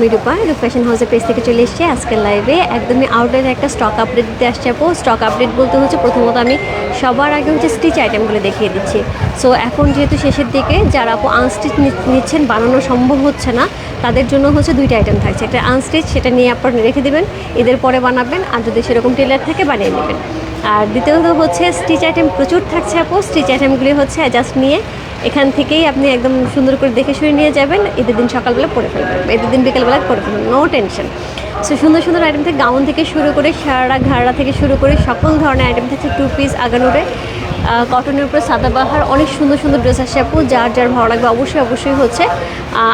আমি রূপা ফ্যাশন হাউসের পেজ থেকে চলে এসেছি আজকের লাইভে একদমই আউটলেট একটা স্টক আপডেট দিতে আসছে আপু। স্টক আপডেট বলতে হচ্ছে প্রথমত আমি সবার আগে হচ্ছে স্টিচ আইটেমগুলো দেখিয়ে দিচ্ছি। সো এখন যেহেতু শেষের দিকে, যারা আপু আনস্টিচ নিচ্ছেন, বানানো সম্ভব হচ্ছে না, তাদের জন্য হচ্ছে দুইটা আইটেম থাকছে। একটা আনস্টিচ সেটা নিয়ে আপনারা রেখে দেবেন, এদের পরে বানাবেন, আর যদি সেরকম টেলার থেকে, বানিয়ে নেবেন। আর দ্বিতীয়ত হচ্ছে স্টিচ আইটেম প্রচুর থাকছে আপু। স্টিচ আইটেমগুলি হচ্ছে জাস্ট নিয়ে এখান থেকেই আপনি একদম সুন্দর করে দেখে শুনে নিয়ে যাবেন। ঈদের দিন সকালবেলা পরে ফেলবেন। ঈদের দিন বিকেলবেলা পরে ফেলবেন। নো টেনশন সো সুন্দর সুন্দর আইটেম থেকে গাউন থেকে শুরু করে, সারা ঘাড়া থেকে শুরু করে, সকল ধরনের আইটেম থাকছে টু পিস আগানোরে কটনের উপরে সাদাবাহার অনেক সুন্দর সুন্দর ড্রেস আসছে আপু, যার যার ভালো লাগবে অবশ্যই অবশ্যই হচ্ছে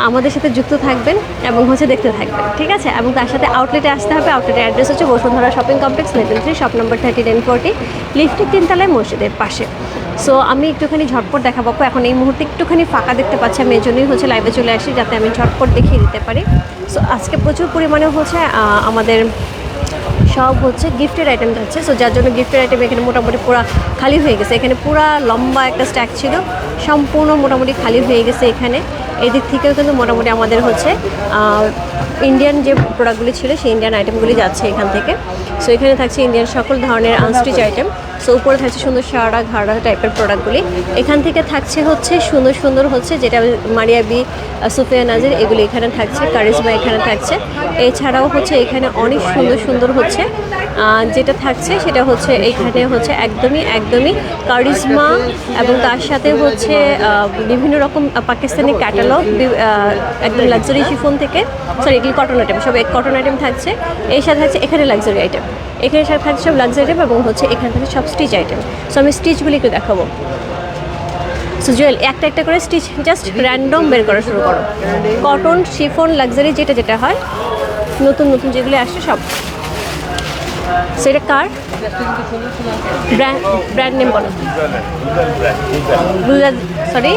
আমাদের সাথে যুক্ত থাকবেন এবং হচ্ছে দেখতে থাকবেন, ঠিক আছে এবং তার সাথে আউটলেটে আসতে হবে আউটলেটের অ্যাড্রেস হচ্ছে Bashundhara shopping complex level three shop number thirty nine forty লিফটের তিনতলায় মসজিদের পাশে সো আমি একটুখানি ঝটপট দেখাবো। এখন এই মুহূর্তে একটুখানি ফাঁকা দেখতে পাচ্ছি, আমি এই জন্যই হচ্ছে লাইভে চলে আসি, যাতে আমি ঝটপট দেখিয়ে দিতে পারি সো আজকে প্রচুর পরিমাণে হচ্ছে আমাদের সব হচ্ছে গিফটের আইটেম যাচ্ছে। সো যার জন্য গিফটের আইটেম এখানে মোটামুটি পুরো খালি হয়ে গেছে। এখানে পুরো লম্বা একটা স্ট্যাক ছিল। সম্পূর্ণ মোটামুটি খালি হয়ে গেছে এখানে। এদিক থেকেও কিন্তু মোটামুটি আমাদের হচ্ছে ইন্ডিয়ান যে প্রোডাক্টগুলি ছিল, সেই ইন্ডিয়ান আইটেমগুলি যাচ্ছে এখান থেকে। সো এখানে থাকছে ইন্ডিয়ান সকল ধরনের আনস্টিচ আইটেম সো উপরে থাকছে সুন্দর সারা ঘাড়া টাইপের প্রোডাক্টগুলি এখান থেকে থাকছে হচ্ছে সুন্দর সুন্দর হচ্ছে যেটা মারিয়াবি সুফিয়া নাজির, এগুলি এখানে থাকছে কারিজমা এখানে থাকছে। এছাড়াও হচ্ছে এখানে অনেক সুন্দর সুন্দর হচ্ছে যেটা থাকছে সেটা হচ্ছে এখানে হচ্ছে একদমই একদমই কারিজমা এবং তার সাথে হচ্ছে বিভিন্ন রকম পাকিস্তানি ক্যাটালগ একদম লাক্সারি শিফোন থেকে সরি এগুলি কটন আইটেম সব কটন আইটেম থাকছে। এর সাথে থাকছে এখানে লাক্সারি আইটেম এখানে সাথে থাকছে সব লাক্সারি আইটেম এবং হচ্ছে এখানে থাকছে সব স্টিচ আইটেম সো আমি স্টিচগুলি একটু দেখাবো। সো জুয়েল একটা একটা করে স্টিচ জাস্ট র্যান্ডম বের করা শুরু করো। কটন শিফন লাক্সারি যেটা যেটা হয়, নতুন নতুন যেগুলো আসছে সব। সেটা কার? ব্র্যান্ড ব্র্যান্ড নেম বলো। সরি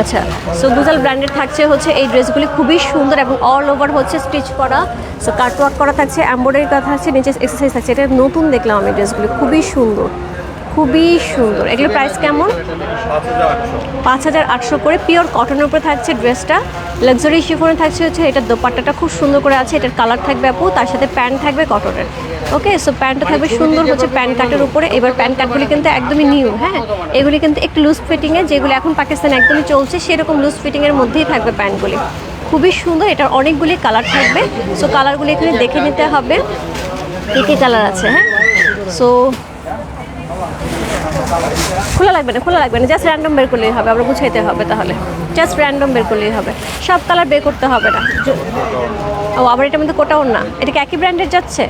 আচ্ছা সো গুজাল ব্র্যান্ডের থাকছে হচ্ছে এই ড্রেসগুলি খুবই সুন্দর এবং অল ওভার হচ্ছে স্টিচ করা। সো কাটওয়ার্ক করা থাকছে এম্ব্রয়ডারি করা থাকছে, নিচে এক্সারসাইজ থাকছে। এটা নতুন দেখলাম আমি ড্রেসগুলি খুবই সুন্দর। খুবই সুন্দর। এগুলো প্রাইস কেমন? পাঁচ হাজার আটশো। করে পিওর কটনের উপরে থাকছে ড্রেসটা লাক্সারি শিফনে থাকছে হচ্ছে এটার দোপাট্টাটা খুব সুন্দর করে আছে। এটার কালার থাকবে আপু, তার সাথে প্যান্ট থাকবে কটনের ওকে সো প্যান্টটা থাকবে সুন্দর হচ্ছে প্যান্ট কাটের উপরে। এবার প্যান্ট কাটগুলি কিন্তু একদমই নিউ হ্যাঁ? এগুলি কিন্তু একটু লুজ ফিটিংয়ে যেগুলো এখন পাকিস্তানে একদমই চলছে, সেরকম লুজ ফিটিংয়ের মধ্যেই থাকবে প্যান্টগুলি খুবই সুন্দর, এটার অনেকগুলি কালার থাকবে। সো কালারগুলি এখানে দেখে নিতে হবে। কী কী কালার আছে হ্যাঁ? সো খোলা লাগবে না খোলা লাগবে না। জাস্ট র্যান্ডম বের করলেই হবে আমরা গুছাইতে হবে তাহলে। জাস্ট র্যান্ডম বের করলেই হবে। সব কালার বের করতে হবে না। ও আবার এটার মধ্যে কোটাও না। এটা কি একই ব্র্যান্ডের যাচ্ছে?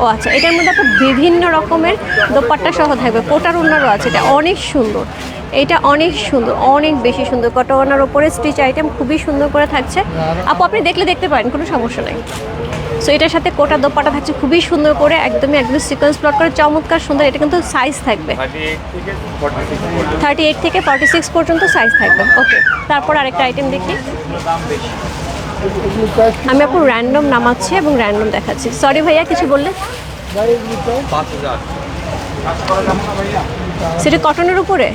ও আচ্ছা এটার মধ্যে একটা বিভিন্ন রকমের দোপাট্টা সহ থাকবে। কোটার উন্নারও আছে এটা অনেক সুন্দর। এটা অনেক সুন্দর অনেক বেশি সুন্দর। কটোয়ানার ওপরে স্টিচ আইটেম খুবই সুন্দর করে থাকছে। আপু আপনি দেখলে দেখতে পারেন কোনো সমস্যা নেই। সো এটার সাথে কোটা দোপাটা থাকছে, খুবই সুন্দর করে, একদমই একদম সিকোয়েন্স প্লট করে, চমৎকার সুন্দর, এটা কিন্তু সাইজ থাকবে। থার্টি এইট থেকে ফর্টি সিক্স পর্যন্ত সাইজ থাকবে। ওকে তারপর আরেকটা আইটেম দেখি। আমি আপু র্যান্ডম নামাচ্ছি এবং র্যান্ডম দেখাচ্ছি। সরি ভাইয়া, কিছু বললে? সেটা কটনের উপরে?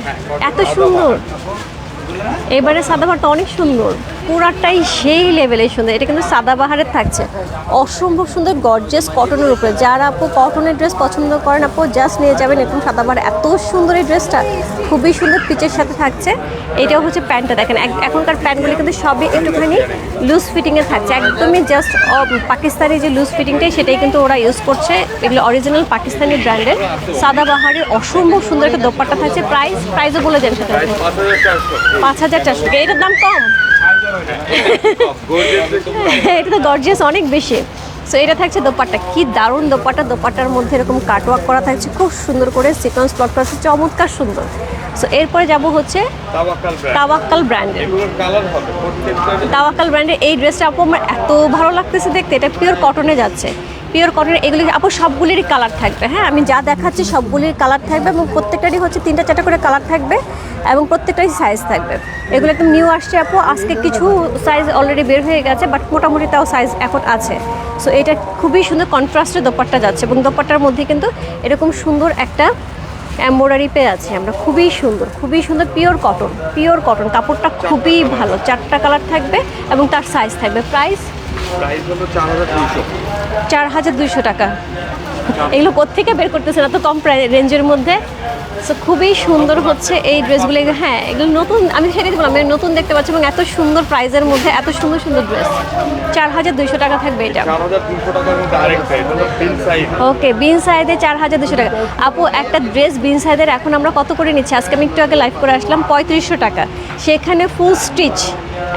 এত সুন্দর। এবারে সাদাবাহারটা অনেক সুন্দর। পুরাটাই সেই লেভেলে সুন্দর। এটা কিন্তু সাদাবাহারের থাকছে। অসম্ভব সুন্দর গর্জেস কটনের উপরে। যারা আপু কটনের ড্রেস পছন্দ করেন, আপু জাস্ট নিয়ে যাবেন এরকম সাদাবাহার এত সুন্দর এই ড্রেসটা খুবই সুন্দর পিচের সাথে থাকছে। এটাও হচ্ছে প্যান্টটা দেখেন। এখনকার প্যান্টগুলি কিন্তু সবই একটুখানি লুজ ফিটিংয়ে থাকছে। একদমই জাস্ট পাকিস্তানি যে লুজ ফিটিংটাই সেটাই কিন্তু ওরা ইউজ করছে। এগুলো অরিজিনাল পাকিস্তানি ব্র্যান্ডের সাদাবাহারের অসম্ভব সুন্দর একটা দোপাট্টা থাকছে। প্রাইস প্রাইসও বলে দেন সেটা। পাঁচ হাজার চারশো। এটার দাম কম। এটা তো গর্জিয়াস অনেক বেশি। সো এটা থাকছে দোপাট্টা। কি দারুণ দোপাট্টা। দোপাট্টার মধ্যে এরকম কাটওয়ার্ক করা থাকছে। খুব সুন্দর করে সিকোয়েন্স প্লট করা। চমৎকার সুন্দর। সো এরপরে যাব হচ্ছে তাওয়াক্কাল ব্র্যান্ডের তাওয়াক্কাল ব্র্যান্ডের এই ড্রেসটা আপু আমার এত ভালো লাগতেছে দেখতে। এটা পিওর কটনে যাচ্ছে। পিওর কটনের এগুলি আপু সবগুলিরই কালার থাকবে হ্যাঁ? আমি যা দেখাচ্ছি সবগুলির কালার থাকবে এবং প্রত্যেকটারই হচ্ছে তিনটা চারটা করে কালার থাকবে এবং প্রত্যেকটারই সাইজ থাকবে। এগুলো একদম নিউ আসছে আপু, আজকে কিছু সাইজ অলরেডি বের হয়ে গেছে বাট মোটামুটি তাও সাইজ এখন আছে। সো এটা খুবই সুন্দর কন্ট্রাস্টে দোপাট্টা যাচ্ছে এবং দোপাট্টার মধ্যে কিন্তু এরকম সুন্দর একটা এম্ব্রয়ডারি পেয়ে আছে আমরা। খুবই সুন্দর খুবই সুন্দর পিওর কটন পিওর কটন কাপড়টা খুবই ভালো, চারটা কালার থাকবে এবং তার সাইজ থাকবে। প্রাইস প্রাইস হলো চার হাজার দুইশো। চার হাজার দুইশো টাকা। এগুলো কোত্থেকে বের করতেছেন এত কম রেঞ্জের মধ্যে। সো খুবই সুন্দর হচ্ছে এই ড্রেসগুলো হ্যাঁ এগুলো নতুন আমি সেটাই বললাম আমি নতুন দেখতে পাচ্ছি এবং এত সুন্দর প্রাইজের মধ্যে এত সুন্দর সুন্দর ড্রেস চার হাজার দুইশো টাকা থাকবে এটা। ওকে বিন সাইডে চার হাজার দুশো টাকা। আপু একটা ড্রেস বিন সাইডের এখন আমরা কত করে নিচ্ছি? আজকে আমি একটু আগে লাইভ করে আসলাম পঁয়ত্রিশশো টাকা। সেখানে ফুল স্টিচ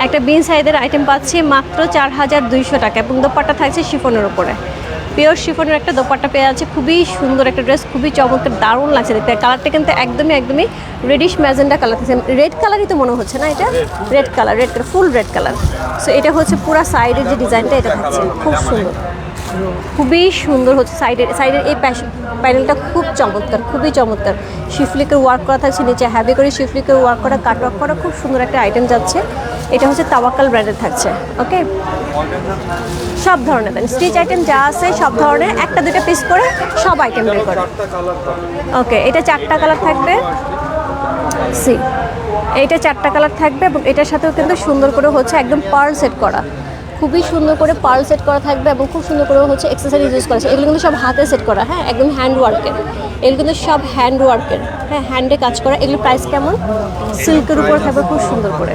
একটা বিন সাইডের আইটেম পাচ্ছি মাত্র চার হাজার দুইশো টাকা এবং দোপাট্টা থাকছে শিফনের উপরে। পিওর শিফনের একটা দোপাট্টা পেয়ে আছে খুবই সুন্দর একটা ড্রেস খুবই চমৎকার দারুণ লাগছে দেখতে। কালারটা কিন্তু একদমই একদমই রেডিশ ম্যাজেন্ডা কালার থাকছে। রেড কালারই তো মনে হচ্ছে না এটা? Red colour red colour full red colour so এটা হচ্ছে পুরো সাইডের যে ডিজাইনটা এটা থাকছে। খুব সুন্দর। খুবই সুন্দর হচ্ছে সাইডের সাইডের এই প্যানেলটা খুব চমৎকার খুবই চমৎকার। শিফলিকের ওয়ার্ক করা থাকছে নিচে হ্যাভি করে শিফলিকের ওয়ার্ক করা কাট ওয়ার্ক করা খুব সুন্দর একটা আইটেম যাচ্ছে। এটা হচ্ছে তাওয়াক্কাল ব্র্যান্ডের থাকছে ওকে সব ধরনের দেন স্টিচ আইটেম যা আছে, সব ধরনের, একটা দুটো পিস করে সব আইটেম বের করে। ওকে এটা চারটা কালার থাকবে সি এইটা চারটা কালার থাকবে এবং এটার সাথেও কিন্তু সুন্দর করে হচ্ছে একদম পার্ল সেট করা। খুবই সুন্দর করে পার্ল সেট করা থাকবে এবং খুব সুন্দর করে হচ্ছে এক্সেসারিজ ইউজ করা আছে। এগুলো কিন্তু সব হাতে সেট করা হ্যাঁ একদম হ্যান্ড ওয়ার্কের এগুলো কিন্তু সব হ্যান্ড ওয়ার্কের হ্যাঁ হ্যান্ডে কাজ করা। এগুলো প্রাইস কেমন? সিল্কের উপর থাকবে খুব সুন্দর করে।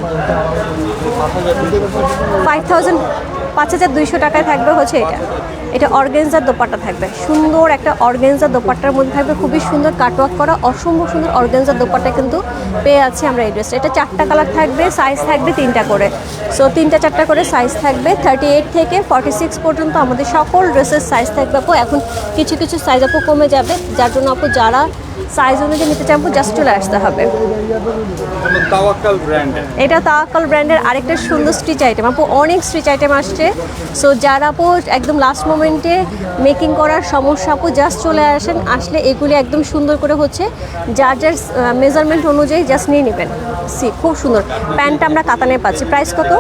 ফাইভ থাউজেন্ড পাঁচ হাজার দুইশো টাকায় থাকবে হচ্ছে এটা। এটা অর্গেনজার দোপাট্টা থাকবে। সুন্দর একটা অর্গেনজার দোপাট্টার মধ্যে থাকবে। খুবই সুন্দর কাটওয়ার্ক করা, অসম্ভব সুন্দর অর্গেনজার দোপাট্টা কিন্তু পেয়ে আছি আমরা এই ড্রেসটা এটা চারটা কালার থাকবে সাইজ থাকবে তিনটা করে। সো তিনটা চারটা করে সাইজ থাকবে। থার্টি এইট থেকে ফর্টি সিক্স পর্যন্ত আমাদের সকল ড্রেসের সাইজ থাকবে আপু। এখন কিছু কিছু সাইজ আপু কমে যাবে। যার জন্য আপু যারা সাইজ অনুযায়ী নিতে চাইব জাস্ট চলে আসতে হবে। ব্র্যান্ডের এটা তাওয়াক্কাল ব্র্যান্ডের আরেকটা সুন্দর স্টিচ আইটেম আপু অনেক স্টিচ আইটেম আসছে। সো যারা আপু একদম লাস্ট মোমেন্টে মেকিং করার সমস্যা আপু জাস্ট চলে আসেন। আসলে এগুলি একদম সুন্দর করে হচ্ছে যার যার মেজারমেন্ট অনুযায়ী জাস্ট নিয়ে নেবেন। সি খুব সুন্দর। প্যান্টটা আমরা কাতানে পাচ্ছি। প্রাইস কত?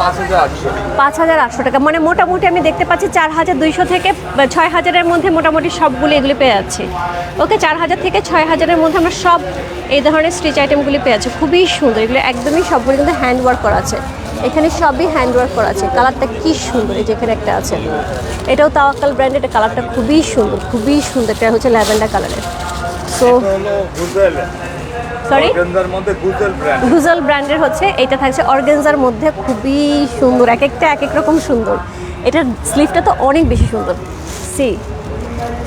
পাঁচ হাজার আটশো। পাঁচ হাজার আটশো টাকা। মানে মোটামুটি আমি দেখতে পাচ্ছি চার হাজার দুইশো থেকে ছয় হাজারের মধ্যে মোটামুটি সবগুলি এগুলি পেয়ে যাচ্ছি। ওকে চার হাজার থেকে ছয় হাজারের মধ্যে আমরা সব এই ধরনের স্টিচ আইটেমগুলি পেয়ে যাচ্ছি। খুবই সুন্দর এগুলো একদমই সবগুলি কিন্তু হ্যান্ড ওয়ার্ক করা আছে। এখানে সবই হ্যান্ড ওয়ার্ক করা আছে। কালারটা কি সুন্দর এই যে এখানে একটা আছে। এটাও তাওয়াক্কাল ব্র্যান্ডের এটা কালারটা খুবই সুন্দর খুবই সুন্দর। এটা হচ্ছে ল্যাভেন্ডার কালারের সো সরি ব্র্যান্ড গুজল। ব্র্যান্ডের হচ্ছে এটা থাকছে অর্গেনজার মধ্যে খুবই সুন্দর এক একটা এক এক রকম সুন্দর। এটার স্লিভটা তো অনেক বেশি সুন্দর। সি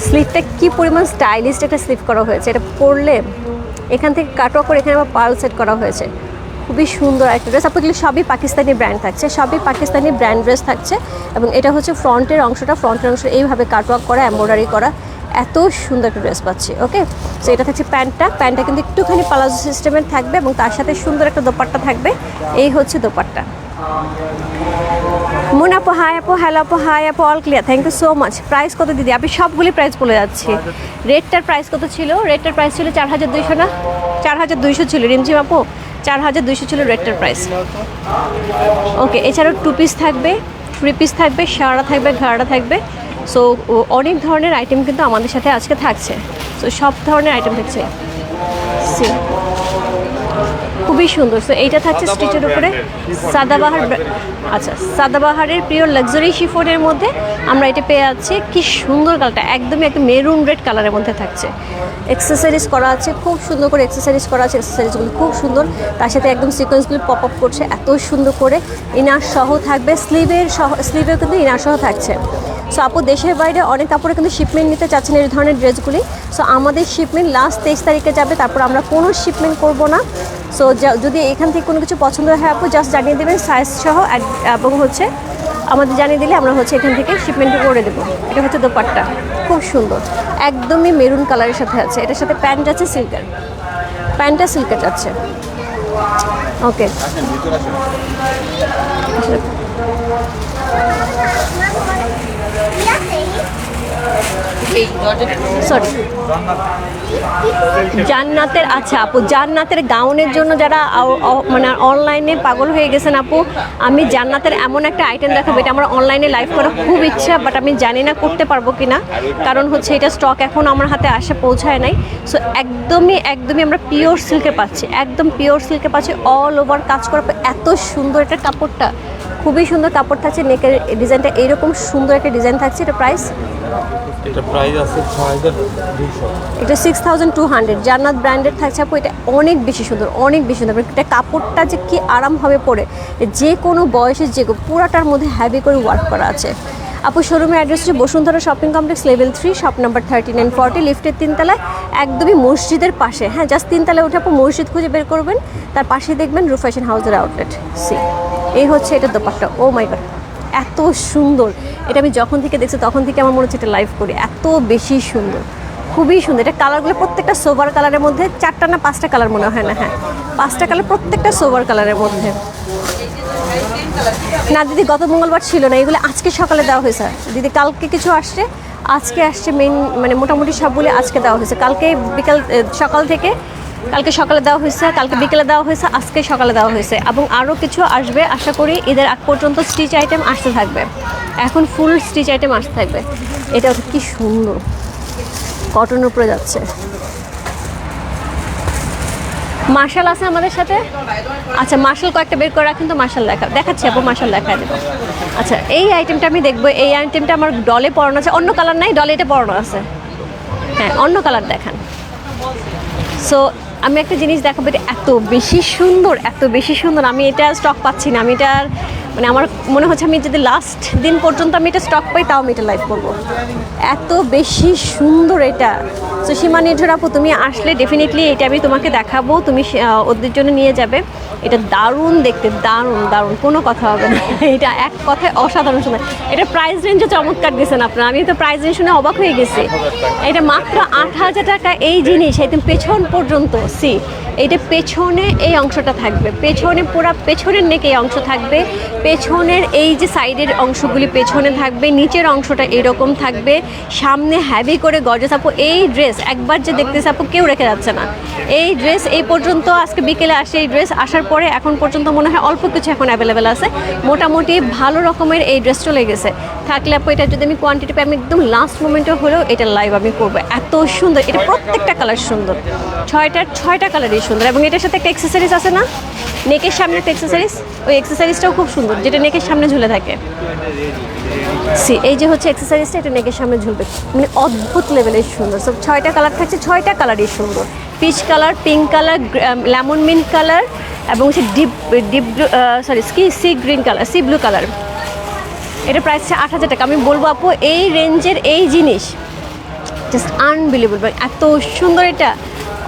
স্লিভটা কি পরিমাণ স্টাইলিশ একটা স্লিভ করা হয়েছে? এটা পরলে এখান থেকে কাটওয়া করে এখানে আবার পার্ল সেট করা হয়েছে। খুবই সুন্দর একটা ড্রেস আপনার সবই পাকিস্তানি ব্র্যান্ড থাকছে, সবই পাকিস্তানি ব্র্যান্ড ড্রেস থাকছে এবং এটা হচ্ছে ফ্রন্টের অংশটা ফ্রন্টের অংশ এইভাবে কাটওয়ার্ক করা এম্ব্রয়ডারি করা। এত সুন্দর একটা ড্রেস পাচ্ছি ওকে সো এটা থাকছে প্যান্টটা। প্যান্টটা কিন্তু একটুখানি পালাজো সিস্টেমের থাকবে এবং তার সাথে সুন্দর একটা দোপাট্টা থাকবে। এই হচ্ছে দোপাট্টা। মুন আপু হাই আপু হ্যালো আপু হাই আপু all clear thank you so much price কত দিদি? আমি সবগুলি প্রাইস বলে যাচ্ছি। রেটটার প্রাইস কত ছিল? রেটটার প্রাইস ছিল চার হাজার দুইশো না? চার হাজার দুইশো ছিল, রিমঝিম আপু? চার হাজার দুইশো ছিল রেটটার প্রাইস ওকে এছাড়াও টু পিস থাকবে থ্রি পিস থাকবে শাড়া থাকবে, ঘাড়া থাকবে। সো অনেক ধরনের আইটেম কিন্তু আমাদের সাথে আজকে থাকছে। সো সব ধরনের আইটেম থাকছে। খুবই সুন্দর। সো এইটা থাকছে স্টিচের উপরে। সাদাবাহার আচ্ছা সাদাবাহারের প্রিয় লাক্সারি শিফনের মধ্যে আমরা এটা পেয়ে যাচ্ছি। কি সুন্দর কালারটা একদমই একটা মেরুন রেড কালারের মধ্যে থাকছে। এক্সেসরিজ করা আছে খুব সুন্দর করে এক্সেসরিজ করা আছে এক্সেসরিজগুলো খুব সুন্দর। তার সাথে একদম সিকোয়েন্সগুলো পপ আপ করছে এত সুন্দর করে। ইনার সহ থাকবে স্লিভের সহ স্লিভেও কিন্তু ইনার সহ থাকছে। সো আপু, দেশের বাইরে অনেক কাপড়ে কিন্তু শিপমেন্ট নিতে চাচ্ছেন এই ধরনের ড্রেসগুলি। সো আমাদের শিপমেন্ট লাস্ট তেইশ তারিখে যাবে, তারপর আমরা কোনো শিপমেন্ট করব না। সো যদি এখান থেকে কোনো কিছু পছন্দ হয়, আপু জাস্ট জানিয়ে দেবেন সাইজ সহ এবং হচ্ছে আমাদের জানিয়ে দিলে আমরা হচ্ছে এখান থেকে শিপমেন্ট করে দেবো। এটা হচ্ছে দোপাট্টা। খুব সুন্দর। একদমই মেরুন কালারের সাথে আছে। এটার সাথে প্যান্ট আছে সিল্কের প্যান্টটা সিল্কের আছে ওকে আসেন ভিতরে আসেন এই জর্জেটের সরি জান্নাতের আচ্ছা আপু, জান্নাতের গাউনের জন্য যারা মানে অনলাইনে পাগল হয়ে গেছেন আপু, আমি জান্নাতের এমন একটা আইটেম দেখাবো, এটা আমার অনলাইনে লাইভ করার খুব ইচ্ছা বাট আমি জানি না করতে পারব কিনা। কারণ হচ্ছে এটা স্টক এখন আমার হাতে আসে, পৌঁছায় নাই। সো একদমই একদমই আমরা পিওর সিল্কে পাচ্ছি। একদম পিওর সিল্কে পাচ্ছি। অল ওভার কাজ করার এত সুন্দর একটা কাপড়টা। খুবই সুন্দর কাপড় থাকছে নেকের ডিজাইনটা এইরকম সুন্দর একটা ডিজাইন থাকছে, এটা প্রাইস এটা প্রাইস আছে ছয় হাজার দুইশো। এটা six thousand two hundred Jannat branded থাকছে আপু, এটা অনেক বেশি সুন্দর, অনেক বেশি সুন্দর। এটা কাপড়টা যে কি আরাম হবে পরে, যে কোনো বয়সের যে পুরাটার মধ্যে হ্যাভি করে ওয়ার্ক করা আছে। আপু শোরুমের অ্যাড্রেস হচ্ছে Bashundhara shopping complex level three shop number thirty nine forty লিফটের তিনতলায়, একদমই মসজিদের পাশে। হ্যাঁ জাস্ট তিনতলায় উঠে আপু মসজিদ খুঁজে বের করবেন, তার পাশে দেখবেন রু ফ্যাশন হাউসের আউটলেট সি এই হচ্ছে এটা দোপাট্টা। ও মাই গড এত সুন্দর। এটা আমি যখন থেকে দেখছি তখন থেকে আমার মনে হচ্ছে এটা লাইভ করি। এত বেশি সুন্দর। খুবই সুন্দর। এটা কালারগুলো প্রত্যেকটা সোভার কালারের মধ্যে চারটা না পাঁচটা কালার মনে হয় না হ্যাঁ। পাঁচটা কালার প্রত্যেকটা সোভার কালারের মধ্যে। না দিদি, গত মঙ্গলবার ছিল না, এগুলো আজকে সকালে দেওয়া হয়েছে। দিদি, কালকে কিছু আসছে, আজকে আসছে মেন মানে মোটামুটি সবগুলো আজকে দেওয়া হয়েছে। কালকে বিকাল সকাল থেকে কালকে সকালে দেওয়া হয়েছে, কালকে বিকেলে দেওয়া হয়েছে, আজকে সকালে দেওয়া হয়েছে এবং আরও কিছু আসবে। আশা করি ঈদের আগ পর্যন্ত স্টিচ আইটেম আসতে থাকবে। এখন ফুল স্টিচ আইটেম আসতে থাকবে। এটা কি সুন্দর। কটন উপরে যাচ্ছে। মার্শাল আছে আমাদের সাথে? আচ্ছা মার্শাল কয়েকটা বের করে রাখেন তো মার্শাল দেখা দেখাচ্ছি আপু, মার্শাল দেখা দেবো। আচ্ছা এই আইটেমটা আমি দেখব। এই আইটেমটা আমার ডলে পরানো আছে। অন্য কালার নাই, ডলে এটা পরানো আছে। হ্যাঁ অন্য কালার দেখান। সো আমি একটা জিনিস দেখাবো এত বেশি সুন্দর, এত বেশি সুন্দর। আমি এটা স্টক পাচ্ছি না, আমি এটার মানে আমার মনে হচ্ছে আমি যদি লাস্ট দিন পর্যন্ত আমি এটা স্টক পাই, তাও আমি এটা লাইভ করব। এত বেশি সুন্দর এটা। সো সীমা নির্ঝর আপু, তুমি আসলে ডেফিনেটলি এটা আমি তোমাকে দেখাবো। তুমি ওদের জন্য নিয়ে যাবে। এটা দারুণ দেখতে, দারুণ দারুণ। কোনো কথা হবে না। এটা এক কথায় অসাধারণ সুন্দর। এটা প্রাইস রেঞ্জও চমৎকার দিয়েছেন আপনারা। আমি তো প্রাইস রেঞ্জ শুনে অবাক হয়ে গেছি। এটা মাত্র আট হাজার টাকা এই জিনিস। একদম পেছন পর্যন্ত। সি এটা পেছনে এই অংশটা থাকবে। পেছনে পুরো পেছনের নেক এই অংশ থাকবে। পেছনের এই যে সাইডের অংশগুলি পেছনে থাকবে, নিচের অংশটা এরকম থাকবে। সামনে হ্যাভি করে গর্জেস আপু, এই ড্রেস একবার যে দেখতেছে আপু, কেউ রেখে যাচ্ছে না। এই ড্রেস এই পর্যন্ত আজকে বিকেলে আসে এই ড্রেস আসার পরে এখন পর্যন্ত মনে হয় অল্প কিছু এখন অ্যাভেলেবেল আছে। মোটামুটি ভালো রকমের এই ড্রেস চলে গেছে। থাকলে আপু, এটা যদি আমি কোয়ান্টিটি পাই, আমি একদম লাস্ট মোমেন্টে হলেও এটা লাইভ আমি করব। এত সুন্দর, এটা প্রত্যেকটা কালার সুন্দর। ছয়টার ছয়টা কালারই সুন্দর। এবং এটার সাথে একটা এক্সেসরিজ আছে না? নেকের সামনে একটা এক্সেসরিজ ওই এক্সেসরিজটাও খুব সুন্দর, যেটা নেকের সামনে ঝুলে থাকে। সি, এই যে হচ্ছে এক্সেসরিজটা এটা নেকের সামনে ঝুলবে। মানে অদ্ভুত লেভেলের সুন্দর। সব ছয়টা কালার থাকছে, ছয়টা কালারই সুন্দর। Peach colour pink colour lemon mint colour এবং হচ্ছে ডিপ ডিপ ব্লু সরি কি? Sea green colour sea blue colour এটা প্রাইস হচ্ছে আট হাজার টাকা। আমি বলব আপু, এই রেঞ্জের এই জিনিস জাস্ট আনবিলিভেবল এত সুন্দর এটা।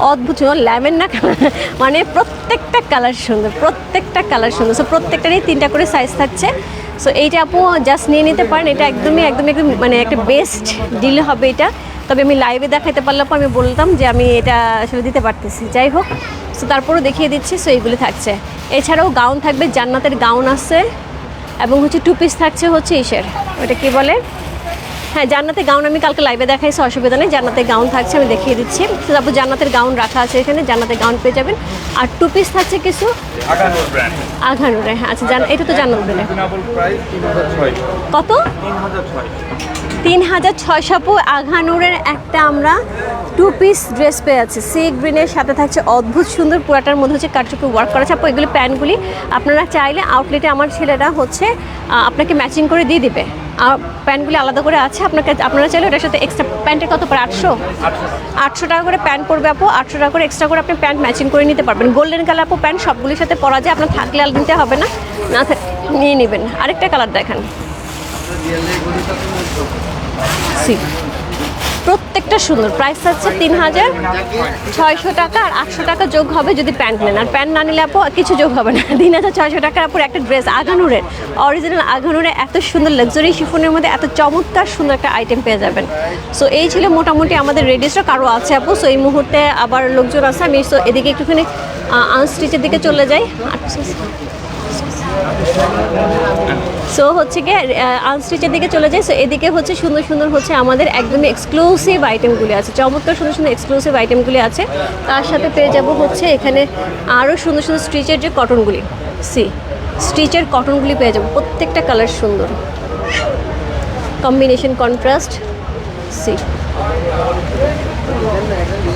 অদ্ভুত ল্যামেন না মানে প্রত্যেকটা কালার সুন্দর, প্রত্যেকটা কালার সুন্দর। সো প্রত্যেকটারই তিনটা করে সাইজ থাকছে। সো এইটা আপু জাস্ট নিয়ে নিতে পারেন। এটা একদমই একদমই একদম মানে একটা বেস্ট ডিল হবে এটা। তবে আমি লাইভে দেখাতে পারলাম আমি বলতাম যে আমি এটা আসলে দিতে পারতেছি। যাই হোক সো তারপরেও দেখিয়ে দিচ্ছি। সো এইগুলি থাকছে। এছাড়াও গাউন থাকবে, জান্নাতের গাউন আছে। এবং হচ্ছে টু পিস থাকছে হচ্ছে ইসের। ওটা কি বলে? হ্যাঁ জান্নাতের গাউন আমি কালকে লাইভে দেখাইছি অসুবিধা নেই। জান্নাতের গাউন থাকছে আমি দেখিয়ে দিচ্ছি। তারপর জান্নাতের গাউন রাখা আছে এখানে জান্নাতের গাউন পেয়ে যাবেন। আর টু পিস থাকছে কিছু আঘানুরে হ্যাঁ আচ্ছা জান এটা তো জান্নাত বলে কত? তিন হাজার ছয় ছয়শো। আঘানুরের একটা আমরা টু পিস ড্রেস পেয়ে আছি। সি গ্রিনের সাথে থাকছে অদ্ভুত সুন্দর পুরাটার মধ্যে হচ্ছে কাটচুপি ওয়ার্ক করা আছে। আপু এগুলি প্যান্টগুলি আপনারা চাইলে আউটলেটে আমার ছেলেরা হচ্ছে আপনাকে ম্যাচিং করে দিয়ে দিবে। প্যান্টগুলি আলাদা করে আছে। আপনাকে আপনারা চাইলে ওটার সাথে এক্সট্রা প্যান্টের কত পড়ে? আটশো? আটশো। টাকা করে প্যান্ট পরবে আপু। আটশো টাকা করে এক্সট্রা করে আপনি প্যান্ট ম্যাচিং করে নিতে পারবেন। গোল্ডেন কালার আপু প্যান্ট সবগুলির সাথে পরা যায়। আপনার থাকলে আর নিতে হবে না। না নিয়ে নেবেন। আরেকটা কালার দেখান। সি প্রত্যেকটা সুন্দর প্রাইস হচ্ছে তিন হাজার ছয়শো টাকা আর আটশো টাকা যোগ হবে যদি প্যান্ট নেন। আর প্যান্ট না নিলে আপু কিছু যোগ হবে না। তিন হাজার ছয়শো টাকার আপুর একটা ড্রেস আঘানুরের অরিজিনাল আঘানুরের এত সুন্দর লাক্সারি শিফনের মধ্যে এত চমৎকার সুন্দর একটা আইটেম পেয়ে যাবেন। সো এই ছিল মোটামুটি আমাদের রেডি আরও আছে আপু। সো এই মুহূর্তে আবার লোকজন আছে, আমি সো এদিকে একটুখানি আনস্টিচের দিকে চলে যাই। আচ্ছা। সো হচ্ছে গিয়ে আনস্টিচের দিকে চলে যায় সো এদিকে হচ্ছে সুন্দর সুন্দর হচ্ছে আমাদের একদমই এক্সক্লুসিভ আইটেমগুলি আছে। চমৎকার সুন্দর সুন্দর এক্সক্লুসিভ আইটেমগুলি আছে। তার সাথে পেয়ে যাব হচ্ছে এখানে আরও সুন্দর সুন্দর স্টিচের যে কটনগুলি সি স্টিচের কটনগুলি পেয়ে যাব। প্রত্যেকটা কালার সুন্দর। কম্বিনেশন কন্ট্রাস্ট সি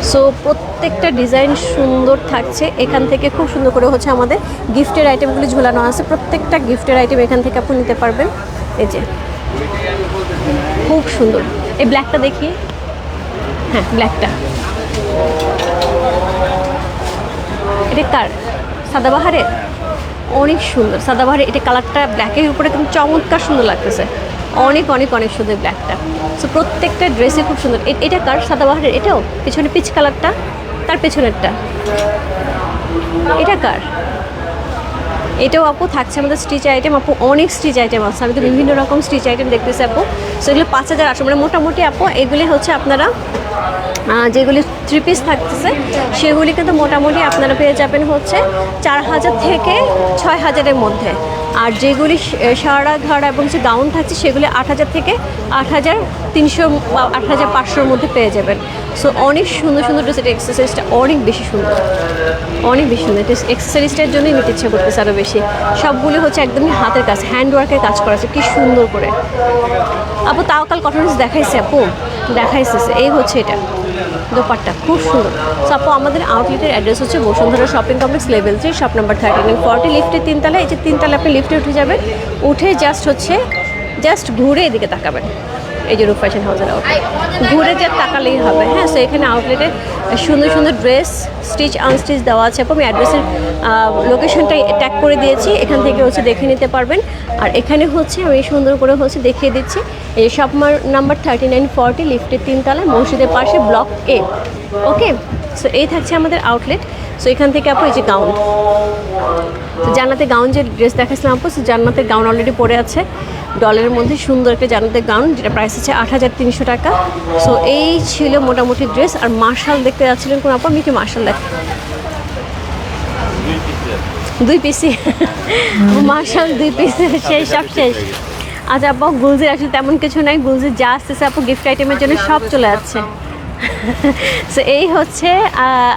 সো প্রত্যেকটা ডিজাইন সুন্দর থাকছে। এখান থেকে খুব সুন্দর করে হচ্ছে আমাদের গিফটের আইটেমগুলি ঝোলানো আছে। প্রত্যেকটা গিফটের আইটেম এখান থেকে আপনি নিতে পারবেন। এই যে, খুব সুন্দর। এই ব্ল্যাকটা দেখি। হ্যাঁ ব্ল্যাকটা এটা কার? সাদাবাহারের অনেক সুন্দর। সাদাবাহারের এটা কালারটা ব্ল্যাকের উপরে কিন্তু চমৎকার সুন্দর লাগতেছে। অনেক অনেক অনেক সুন্দর ব্ল্যাকটা সো প্রত্যেকটা ড্রেসে খুব সুন্দর। এটা কার? সাদাবাহারের এটাও? পিছনে পিচ কালারটা তার পেছনেরটা। এটা কার? এটাও আপু থাকছে আমাদের স্টিচ আইটেম আপু অনেক স্টিচ আইটেম আছে। আমি তো বিভিন্ন রকম স্টিচ আইটেম দেখতেছি আপু। সেগুলো পাঁচ হাজার আটশো মানে মোটামুটি আপু এগুলি হচ্ছে আপনারা যেগুলি থ্রি পিস থাকতেছে সেগুলি কিন্তু মোটামুটি আপনারা পেয়ে যাবেন হচ্ছে চার হাজার থেকে ছয় হাজারের মধ্যে। আর যেগুলি সারা ঘাড়া এবং যে গাউন থাকছে সেগুলি আট হাজার থেকে আট হাজার তিনশো বা আট হাজার পাঁচশোর মধ্যে পেয়ে যাবেন। সো অনেক সুন্দর সুন্দর ড্রেসের এক্সারসাইজটা অনেক বেশি সুন্দর। অনেক বেশি সুন্দর এক্সারসাইজটার জন্যই নিতে ইচ্ছা করতেছে আরও বেশি সবগুলি হচ্ছে একদমই হাতের কাজ হ্যান্ড ওয়ার্কের কাজ করা আছে, কি সুন্দর করে। আপু, তাও কাল কটন দেখাইছে আপু? দেখাইছে, এই হচ্ছে এটা, দোপাট্টা, খুব সুন্দর। সো আপু, আমাদের আউটলেটের অ্যাড্রেস হচ্ছে Bashundhara shopping complex level three shop number thirty nine forty লিফটের তিনতলা এই যে তিনতলা আপনি লিফটে উঠে যাবেন, উঠে জাস্ট হচ্ছে জাস্ট ঘুরে এদিকে তাকাবেন। এই যে রূপ ফ্যাশন হাউসের আউটলেট ঘুরে যে তাকালেই হবে। হ্যাঁ সো এখানে আউটলেটে সুন্দর সুন্দর ড্রেস স্টিচ আনস্টিচ দেওয়া আছে। আমি অ্যাড্রেসের লোকেশনটা ট্যাগ করে দিয়েছি। এখান থেকে হচ্ছে দেখে নিতে পারবেন। আর এখানে হচ্ছে আমি সুন্দর করে হচ্ছে দেখিয়ে দিচ্ছি। এই shop number thirty nine forty লিফটের তিনতলায় মসজিদের পাশে ব্লক এ ওকে সো এই থাকছে আমাদের আউটলেট সো এখান থেকে আপু এই যে গাউন। তো জান্নাতের গাউন যে ড্রেস দেখাচ্ছিলাম আপু সে জান্নাতের গাউন অলরেডি পরে আছে। ডলারের মধ্যে সুন্দর একটা জান্নাতের গাউন, যেটা প্রাইস আছে আট হাজার তিনশো টাকা। সো এই ছিল মোটামুটি ড্রেস আর মার্শাল দেখতে যাচ্ছিলেন কোন আপু? আমি কি মার্শাল দেখ দুই পিসি মার্শাল দুই পিসি শেষ সব শেষ। আচ্ছা আপু, গুলজির আসলে তেমন কিছু নাই। গুলজির যা আসতেছে আপু গিফট আইটেমের জন্য সব চলে যাচ্ছে। সো এই হচ্ছে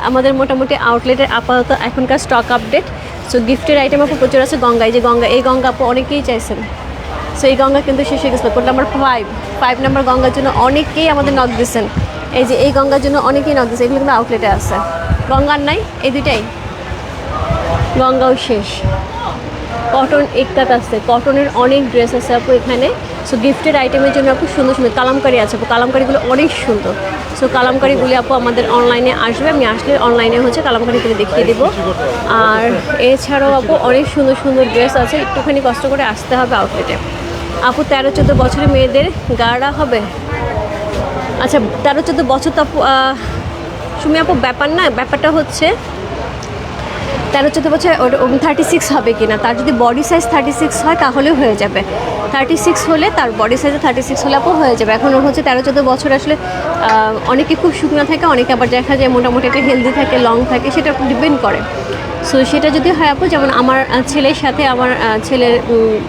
আমাদের মোটামুটি আউটলেটের আপাতত এখনকার স্টক আপডেট সো গিফটের আইটেম আপু প্রচুর আছে গঙ্গা এই যে গঙ্গা, এই গঙ্গা আপু অনেকেই চাইছেন। সো এই গঙ্গা কিন্তু শেষ হয়ে গেছিল code number five five number গঙ্গার জন্য অনেকেই আমাদের নক দিচ্ছেন এই যে এই গঙ্গার জন্য অনেকেই নক দিয়েছে এগুলো কিন্তু আউটলেটে আছে। গঙ্গার নাই, এই দুইটাই। গঙ্গাও শেষ। কটন একটাত আছে। কটনের অনেক ড্রেস আছে আপু এখানে। সো গিফটের আইটেমের জন্য আপু সুন্দর সুন্দর কালামকারি আছে আপু। কালামকারিগুলো অনেক সুন্দর। সো কালামকারিগুলি আপু আমাদের অনলাইনে আসবে। আমি আসলে অনলাইনে হচ্ছে কালামকারিগুলো দেখিয়ে দেবো। আর এছাড়াও আপু অনেক সুন্দর সুন্দর ড্রেস আছে। একটুখানি কষ্ট করে আসতে হবে আউটলেটে আপু তেরো চোদ্দ বছরের মেয়েদের গাড়া হবে? আচ্ছা তেরো চোদ্দ বছর তো আপু সুমি আপু, ব্যাপার না। ব্যাপারটা হচ্ছে তেরো, চোদ্দ বছর, ওর থার্টি সিক্স হবে কি না তার যদি বডি সাইজ থার্টি সিক্স হয় তাহলেও হয়ে যাবে। থার্টি সিক্স হলে তার বডি সাইজে থার্টি সিক্স হলে আপু হয়ে যাবে। এখন ওর হচ্ছে তেরো, চোদ্দ বছর আসলে অনেকে খুব শুকনো থাকে, অনেকে আবার দেখা যায় মোটামুটি একটা হেলদি থাকে লং থাকে, সেটা ডিপেন্ড করে। সো সেটা যদি হয় আপু, যেমন আমার ছেলের সাথে আমার ছেলের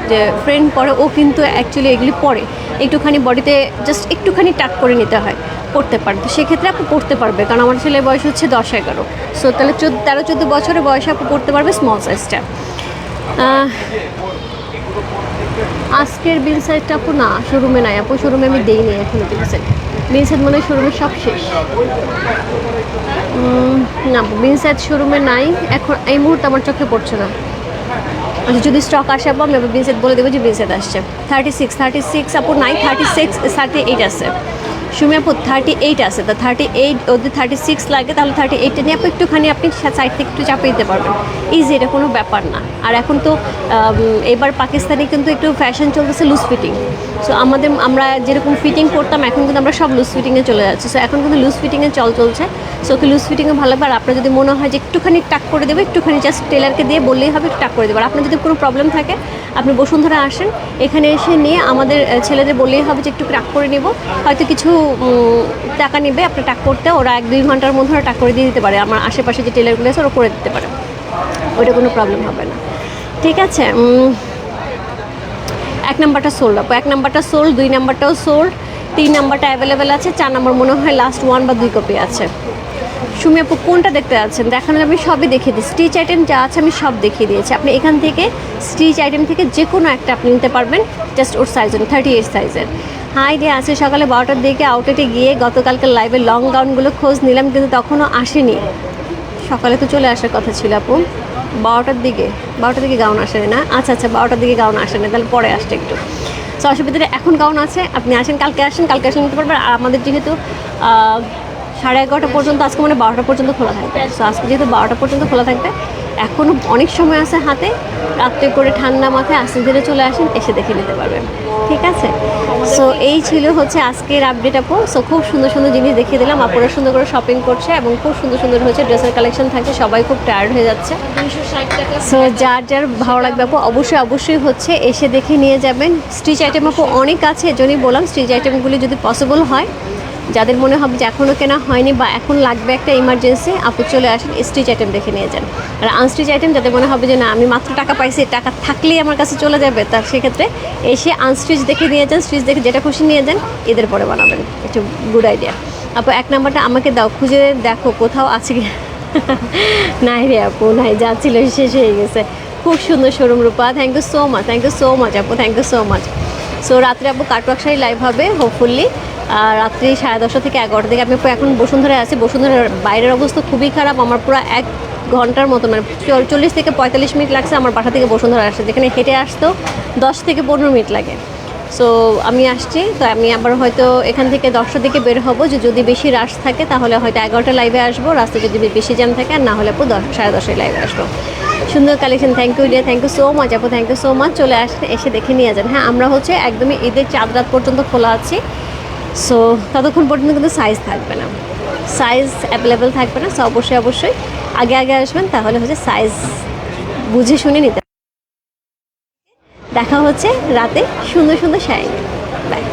যে ফ্রেন্ড পড়ে ও কিন্তু অ্যাকচুয়ালি এগুলি পড়ে একটুখানি বডিতে জাস্ট একটুখানি টাক করে নিতে হয়। পড়তে পারে। তো সেক্ষেত্রে আপু পড়তে পারবে, কারণ আমার ছেলের বয়স হচ্ছে দশ এগারো। সো তাহলে চোদ্দ তেরো, চোদ্দ বছরের বয়সে আপু পড়তে পারবে স্মল সাইজটা আজকের বিল সাইজটা আপু না শোরুমে নাই আপু শোরুমে আমি দেইনি এখনও বিল সাইজ বিল সাইজ মনে হয় শোরুমে সব শেষ। না বিল সাইজ শোরুমে নাই। এখন এই মুহূর্তে আমার চোখে পড়ছে না। আচ্ছা যদি স্টক আসে আপু, আমি বিল সেট বলে দেবো যে বিল সেট আসছে। থার্টি সিক্স থার্টি সিক্স আপু নাই থার্টি সিক্স থার্টি এইট আছে। সুমি আপু থার্টি এইট আছে, তো থার্টি এইট যদি থার্টি সিক্স লাগে, তাহলে থার্টি এইটটা নিয়ে আপু একটুখানি আপনি সাইড থেকে একটু চাপিয়ে দিতে পারবেন। ইজি এটা কোনো ব্যাপার না। আর এখন তো এবার পাকিস্তানে কিন্তু একটু ফ্যাশন চলতেছে লুজ ফিটিং সো আমাদের, আমরা যেরকম ফিটিং করতাম, এখন কিন্তু আমরা সব লুজ ফিটিংয়ে চলে যাচ্ছি। সো এখন কিন্তু লুজ ফিটিংয়ে চল চলছে। সো ওকে লুজ ফিটিংয়ে ভালো লাগবে। আর আপনার যদি মনে হয় যে একটুখানি টাক করে দেবে, একটুখানি জাস্ট টেলারকে দিয়ে বললেই হবে টাক করে দেবে। আর আপনার যদি কোনো প্রবলেম থাকে, আপনি বসুন্ধরা আসেন। এখানে এসে নিয়ে আমাদের ছেলেদের বললেই হবে যে একটু টাক করে নেব। হয়তো কিছু টাকা নেবে আপনার টাক করতে, ওরা এক দুই ঘণ্টার মধ্যে ওরা টাক করে দিয়ে দিতে পারে। আমার আশেপাশে যে টেলারগুলো আছে, ওরা করে দিতে পারে। ওইটা কোনো প্রবলেম হবে না। ঠিক আছে এক নাম্বারটা সোল আপ এক নাম্বারটা সোল দুই নাম্বারটাও সোল তিন নাম্বারটা অ্যাভেলেবেল আছে, চার নাম্বার মনে হয় লাস্ট ওয়ান বা দুই কপি আছে। সুমি আপু কোনটা দেখতে যাচ্ছেন? দেখানো আমি সবই দেখিয়ে দিই স্টিচ আইটেম যা আছে আমি সব দেখিয়ে দিয়েছি। আপনি এখান থেকে স্টিচ আইটেম থেকে যে কোনো একটা আপনি নিতে পারবেন জাস্ট ওর সাইজ থার্টি এইট সাইজের হাই দিয়ে আজকে সকালে বারোটার দিকে আউটলেটে গিয়ে গতকালকে লাইভে লং গাউনগুলো খোঁজ নিলাম কিন্তু তখনও আসেনি। সকালে তো চলে আসার কথা ছিল আপু। বারোটার দিকে বারোটার দিকে গাউন আসেনি না। আচ্ছা আচ্ছা বারোটার দিকে গাউন আসেনি তাহলে পরে আসছে একটু। সো অসুবিধা নেই, এখন গাউন আছে আপনি আসেন কালকে আসেন কালকে আসেন নিতে পারবেন। আর আমাদের যেহেতু সাড়ে এগারোটা পর্যন্ত, আজকে মানে বারোটা পর্যন্ত খোলা থাকবে। সো আজকে যেহেতু বারোটা পর্যন্ত খোলা থাকবে, এখনও অনেক সময় আছে হাতে, রাত্রে করে ঠান্ডা মাথায় আস্তে ধীরে চলে আসেন, এসে দেখে নিতে পারবেন। ঠিক আছে? সো এই ছিল হচ্ছে আজকের আপডেট আপু। সো খুব সুন্দর সুন্দর জিনিস দেখিয়ে দিলাম। আপুরা সুন্দর করে শপিং করছে এবং খুব সুন্দর সুন্দর হচ্ছে ড্রেসের কালেকশন থাকছে সবাই খুব টায়ার্ড হয়ে যাচ্ছে। সো যার যার ভালো লাগবে আপু, অবশ্যই অবশ্যই হচ্ছে এসে দেখে নিয়ে যাবেন। স্টিচ আইটেম আপু অনেক আছে, এজন্যই বললাম স্টিচ আইটেমগুলি যদি পসিবল হয় যাদের মনে হবে যে এখনও কেনা হয়নি বা এখন লাগবে একটা ইমার্জেন্সি আপু চলে আসেন স্টিচ আইটেম দেখে নিয়ে যান। আর আনস্টিচ আইটেম যাদের মনে হবে যে না, আমি মাত্র টাকা পাইছি টাকা থাকলেই আমার কাছে চলে যাবে, তার সেক্ষেত্রে এসে আনস্টিচ দেখে নিয়ে যান স্টিচ দেখে যেটা খুশি নিয়ে যান, এদের পরে বানাবেন। একটু গুড আইডিয়া আপু, এক নাম্বারটা আমাকে দাও, খুঁজে দেখো কোথাও আছে কি। নাই রে আপু, নাই, যা ছিল শেষ হয়ে গেছে। খুব সুন্দর showroom Rupa thank you so much thank you so much আপু thank you so much so রাত্রে আপু কাটওয়ার্ক শাড়ি লাইভ হবে হোপফুলি রাত্রি সাড়ে দশটা থেকে এগারোটা থেকে আমি এখন বসুন্ধরায় আছি। বসুন্ধরার বাইরের অবস্থা খুবই খারাপ। আমার পুরো এক ঘণ্টার মতো মানে চল্লিশ থেকে পঁয়তাল্লিশ মিনিট লাগছে আমার বাসা থেকে বসুন্ধরা আসতে। যেখানে হেঁটে আসতো দশ থেকে পনেরো মিনিট লাগে। সো আমি আসছি। তো আমি আবার হয়তো এখান থেকে দশটার দিকে বের হব। যে যদি বেশি রাশ থাকে, তাহলে হয়তো এগারোটা লাইভে আসব। রাস্তায় যদি বেশি জ্যাম থাকে, আর না হলে আপু দশ সাড়ে দশটায় লাইভে আসব। সুন্দর collection thank you ডিয়া thank you so much আপু থ্যাংক ইউ সো মাচ চলে আসেন, এসে দেখে নিয়ে যান। হ্যাঁ আমরা হচ্ছে একদমই ঈদের চাঁদ রাত পর্যন্ত খোলা আছি। সো ততক্ষণ পর্যন্ত কিন্তু সাইজ থাকবে না। সাইজ অ্যাভেলেবেল থাকবে না সো অবশ্যই অবশ্যই। আগে আগে আসবেন, তাহলে হচ্ছে সাইজ বুঝে শুনে নিতে দেখা হচ্ছে রাতে সুন্দর সুন্দর শাড়ি বাই